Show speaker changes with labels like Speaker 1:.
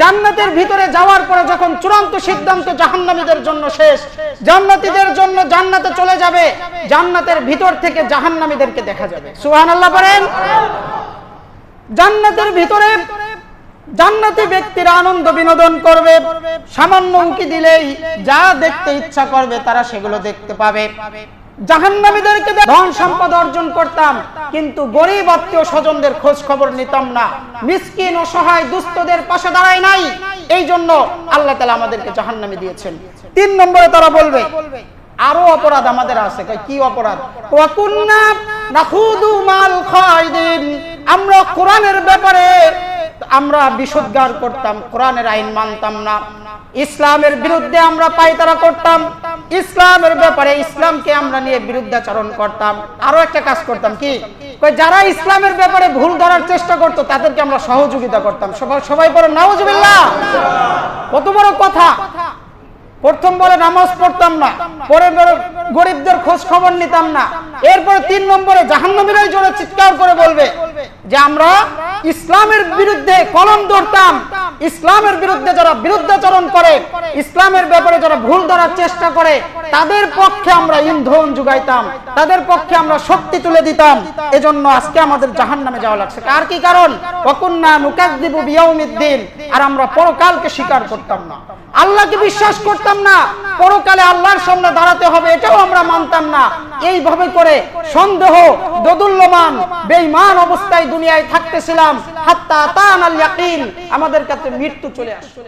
Speaker 1: জান্নাতের ভিতরে যাওয়ার পরে যখন চূড়ান্ত সিদ্ধান্ত জাহান্নামীদের জন্য শেষ, জান্নাতীদের জন্য জান্নাতে চলে যাবে, জান্নাতের ভিতর থেকে জাহান্নামীদেরকে দেখা যাবে। সুবহানাল্লাহ বলেন। জান্নাতের ভিতরে জান্নাতি ব্যক্তিরা আনন্দ বিনোদন করবে, সামান্য উঁকি দিলেই যা দেখতে ইচ্ছা করবে তারা সেগুলো দেখতে পাবে। জাহান্নামীদেরকে ধন সম্পদ অর্জন করতাম, কিন্তু গরিব আত্মীয় স্বজনদের খোঁজ খবর নিতাম না। মিসকিন, অসহায় দুস্থদের পাশে দাঁড়ায় নাই। এই জন্য আল্লাহ তালা আমাদেরকে দিয়েছেন। তিন নম্বরে তারা বলবে, আরও অপরাধ আমাদের আছে। কি অপরাধ? আমরা কোরআনের ব্যাপারে আমরা বিশুদ্ধার করতাম, কোরআনের আইন মানতাম না। ইসলামের বিরুদ্ধে আমরা পায়তারা করতাম। ইসলামের ব্যাপারে ইসলামকে আমরা নিয়ে বিরুদ্ধাচরণ করতাম। আরও একটা কাজ করতাম কি? যারা ইসলামের ব্যাপারে ভুল ধরার চেষ্টা করতো, তাদেরকে আমরা সহযোগিতা করতাম। সবাই পরে নাওজুবিল্লাহ কত বড় কথা। প্রথম বলে নামাজ পড়তাম না, পরে বলে গরিবদের খোঁজ খবর নিতাম না। এরপরে তিন নম্বরে জাহান্নামীরাই জোরে চিৎকার করে বলবে যে, আমরা ইসলামের বিরুদ্ধে কলম ধরতাম। ইসলামের বিরুদ্ধে যারা বিরুদ্ধাচরণ করে, ইসলামের ব্যাপারে যারা ভুল ধরার চেষ্টা করে তাদের পক্ষে আমরা ইন্ধন যুগাইতাম, তাদের পক্ষে আমরা শক্তি তুলে দিতাম, এজন্য আজকে আমাদের জাহান্নামে যাওয়া লাগছে। আর কি কারণ? অকুন্না নুকাদ্দিবু বিয়াউমিদ্দিন, আর আমরা পরকালকে স্বীকার করতাম না। আল্লাহকে বিশ্বাস করতাম না, পরকালে আল্লাহর সামনে দাঁড়াতে হবে, এটাও আমরা মানতাম না। এইভাবে করে সন্দেহ, দোদুল্যমান, বেঈমান অবস্থায় দুনিয়ায় থাকতেছিলাম, হাত্তা তান আল ইয়াকিন আমাদের কাছে মৃত্যু চলে আসলো।